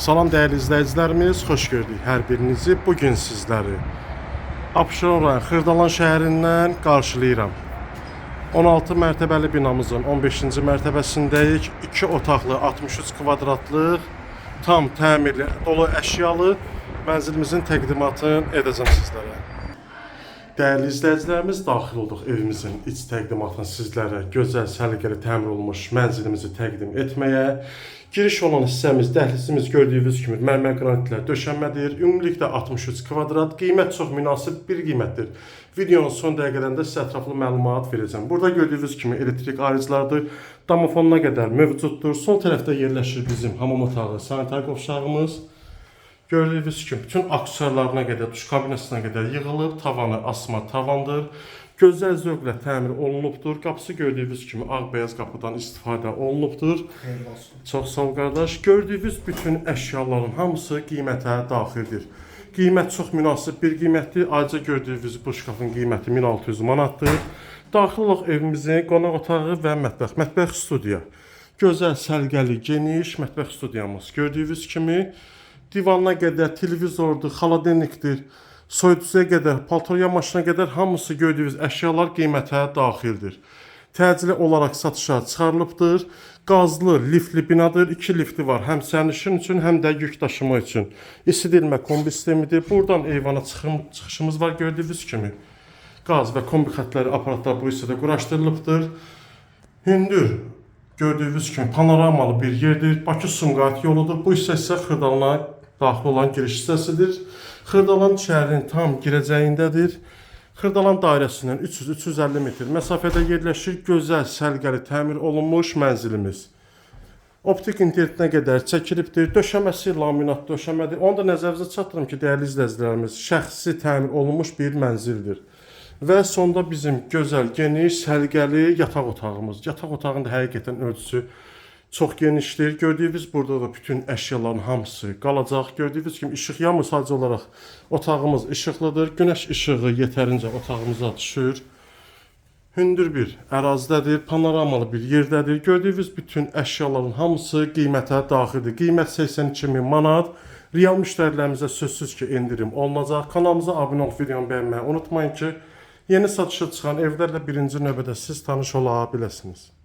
Salam dəyərli izləyicilərimiz, xoş gördük hər birinizi. Bu gün sizləri Abşeron rayon Xırdalan şəhərindən qarşılayıram. 16 mərtəbəli binamızın 15-ci mərtəbəsindəyik. 2 otaqlı 63 kvadratlıq tam təmirli, dolu əşyalı mənzilimizin təqdimatını edəcəm sizlərə. Dəyərli izləyicilərimiz, daxil olduq evimizin iç təqdimatını sizlərə gözəl, səliqəli təmir olunmuş mənzilimizi təqdim etməyə. Giriş olan hissəmiz, dəhlizimiz gördüyünüz kimi mərmər qranitlər döşənmədir. Ümumilikdə 63 kvadrat, qiymət çox münasib bir qiymətdir. Videonun son dəqiqələrində sizə ətraflı məlumat verəcəm. Burada gördüyünüz kimi elektrik ayrıcılardır, damofonuna qədər mövcuddur. Sol tərəfdə yerləşir bizim hamam otağı, sanitar qovşağımız. Gördüyünüz kimi bütün aksesuarlarına qədər, duş kabinetinə qədər yığılıb, tavanı asma tavandır. Gözəl zövqlə təmir olunubdur. Qapısı gördüyünüz kimi ağ-bəyaz qapıdan istifadə olunubdur. Çox sağ ol qardaş. Gördüyünüz bütün əşyaların hamısı qiymətə daxildir. Qiymət çox münasib bir qiymətdir. Ayrıca gördüyünüz bu şkafın qiyməti 1600 manatdır. Daxil olaq evimizin qonaq otağı və mətbəx, mətbəx studiya. Gözəl, səliqəli, geniş mətbəx studiyamız. Gördüyünüz kimi divanına qədər televizordur, xaladenikdir, soyuducuya qədər, paltarya maşına qədər hamısı gördüyünüz əşyalar qiymətə daxildir. Təcili olaraq satışa çıxarılıbdır. Qazlı, liftli binadır. 2 lifti var. Həm sərnişin üçün, həm də yük daşıma üçün. İsidilmə kombi sistemidir. Buradan eyvana çıxım, çıxışımız var gördüyünüz kimi. Qaz və kombi xətləri, aparatlar bu hissədə quraşdırılıbdır. Hündür gördüyünüz kimi panoramalı bir yerdir. Bakı Sumqayıt yoludur. Bu hissə isə Xırdalana daxil olan giriş hissəsidir. Xırdalan şəhərin tam girəcəyindədir. Xırdalan dairəsindən 300-350 metr məsafədə yerləşir gözəl, səliqəli təmir olunmuş mənzilimiz. Optik internetinə qədər çəkilibdir. Döşəməsi laminat döşəmədir. Onu da nəzərinizə çatdırım ki, dəyərli izləyicilərimiz, şəxsi təmir olunmuş bir mənzildir. Və sonda bizim gözəl, geniş, səliqəli yataq otağımız. Yataq otağının həqiqətən ölçüsü çox genişdir. Gördüyünüz burada da bütün əşyaların hamısı qalacaq. Gördüyünüz kimi işıq yanmır sadəcə olaraq otağımız işıqlıdır. Günəş işığı yetərincə otağımıza düşür. Hündür bir ərazidədir, panoramalı bir yerdədir. Gördüyünüz bütün əşyaların hamısı qiymətə daxildir. Qiymət 82 min manat. Real müştərilərimizə sözsüz ki, endirim olunacaq. Kanalımıza abunə olub videonu bəyənməyi unutmayın ki, yeni satışa çıxan evlərlə birinci növbədə siz tanış ola biləsiniz.